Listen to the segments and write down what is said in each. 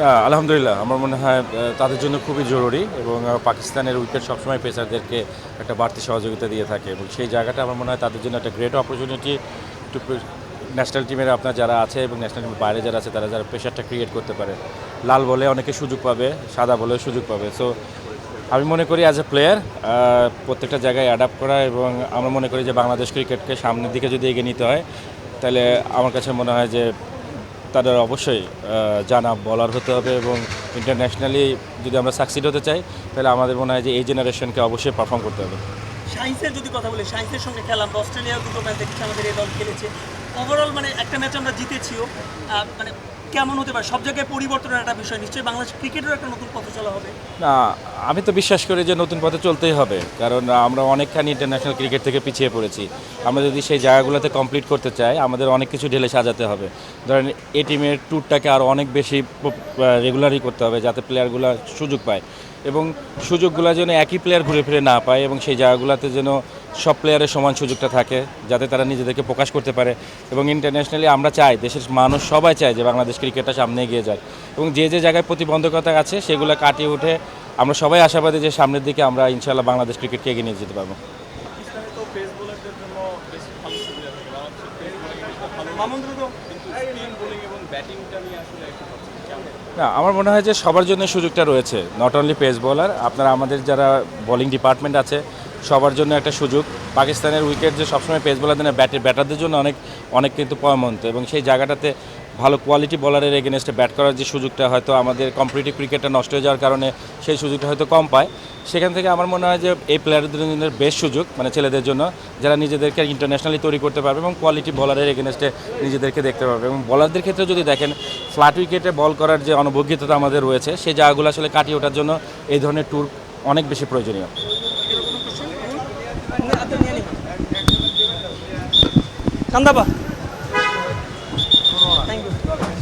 না, আলহামদুলিল্লাহ আমার মনে হয় তাদের জন্য খুবই জরুরি এবং পাকিস্তানের উইকেট সবসময় পেসারদেরকে একটা বাড়তি সহযোগিতা দিয়ে থাকে এবং সেই জায়গাটা আমার মনে হয় তাদের জন্য একটা গ্রেট অপরচুনিটি টু ন্যাশনাল টিমের আপনার যারা আছে এবং ন্যাশনাল টিমের বাইরে যারা আছে তারা যারা প্রেশারটা ক্রিয়েট করতে পারে। লাল বলে অনেকে সুযোগ পাবে সাদা বলেও সুযোগ পাবে। সো আমি মনে করি অ্যাজ এ প্লেয়ার প্রত্যেকটা জায়গায় অ্যাডাপ্ট করা এবং আমরা মনে করি যে বাংলাদেশ ক্রিকেটকে সামনের দিকে যদি এগিয়ে নিতে হয় তাহলে আমার কাছে মনে হয় যে তাদের অবশ্যই জানা বলার হতে হবে এবং ইন্টারন্যাশনালি যদি আমরা সাকসিড হতে চাই, তাহলে আমাদের মনে হয় যে এই জেনারেশনকে অবশ্যই পারফর্ম করতে হবে। সায়েন্সের যদি কথা বলি সায়েন্সের সঙ্গে খেলা আমরা অস্ট্রেলিয়ার দুটো ম্যাচ দেখেছি, আমাদের এই দল খেলেছে। ওভারঅল মানে একটা ম্যাচ আমরা জিতেছিও। মানে কেমন হতে পারে? সব জায়গায় পরিবর্তনের একটা বিষয়, নিশ্চয়ই বাংলাদেশ ক্রিকেটেরও একটা নতুন পথে চলা হবে। না, আমি তো বিশ্বাস করি যে নতুন পথে চলতেই হবে, কারণ আমরা অনেকখানি ইন্টারন্যাশনাল ক্রিকেট থেকে পিছিয়ে পড়েছি। আমরা যদি সেই জায়গাগুলোতে কমপ্লিট করতে চাই, আমাদের অনেক কিছু ঢেলে সাজাতে হবে। ধরেন এই টিমের ট্যুরটাকে আরও অনেক বেশি রেগুলারই করতে হবে, যাতে প্লেয়ারগুলো সুযোগ পায়। এবং সুযোগগুলো যেন একই প্লেয়ার ঘুরে ফিরে না পায় এবং সেই জায়গাগুলোতে যেন সব প্লেয়ারের সমান সুযোগটা থাকে, যাতে তারা নিজেদেরকে প্রকাশ করতে পারে। এবং ইন্টারন্যাশনালি আমরা চাই, দেশের মানুষ সবাই চায় যে বাংলাদেশ ক্রিকেটটা সামনে এগিয়ে যাক। এবং যে যে জায়গায় প্রতিবন্ধকতা আছে, সেগুলো কাটিয়ে উঠে আমরা সবাই আশাবাদী যে সামনের দিকে আমরা ইনশাল্লাহ বাংলাদেশ ক্রিকেটকে এগিয়ে নিয়ে যেতে পারব। তো স্পিন বোলিং এবং ব্যাটিংটা নিয়ে আসলে একটু না, আমার মনে হয় যে সবার জন্য সুযোগটা রয়েছে। নট অনলি পেস বোলার আপনারা আমাদের যারা বোলিং ডিপার্টমেন্ট আছে, সবার জন্য একটা সুযোগ। পাকিস্তানের উইকেট যে সবসময় পেস বোলার দেন ব্যাটে ব্যাটারদের জন্য অনেক অনেক কিন্তু পয়মন্ত। এবং সেই জায়গাটাতে ভালো কোয়ালিটি বলারের এগেনস্টে ব্যাট করার যে সুযোগটা হয়তো আমাদের কম্পিটিটিভ ক্রিকেটটা নষ্ট হয়ে যাওয়ার কারণে সেই সুযোগটা হয়তো কম পায়। সেখান থেকে আমার মনে হয় যে এই প্লেয়ারদের জন্য বেস্ট সুযোগ মানে ছেলেদের জন্য, যারা নিজেদেরকে ইন্টারন্যাশনালি তৈরি করতে পারবে এবং কোয়ালিটি বলারের এগেনস্টে নিজেদেরকে দেখতে পারবে। এবং বলারদের ক্ষেত্রে যদি দেখেন ফ্ল্যাট উইকেটে বল করার যে অনুভোগ্যতা আমাদের রয়েছে সেই জায়গাগুলো আসলে কাটিয়ে ওঠার জন্য এই ধরনের ট্যুর অনেক বেশি প্রয়োজনীয়। কান্দাবা। Thank you.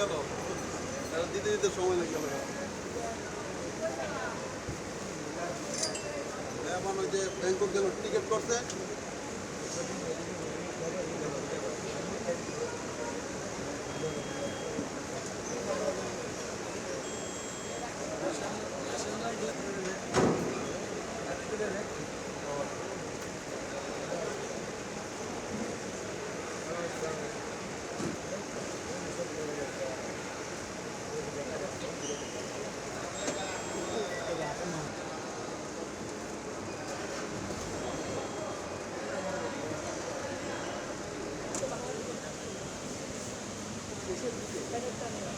গেল দিতে দিতে সময় লেগে গেল যে ব্যাংকক গেল টিকিট করছে Ganito rin.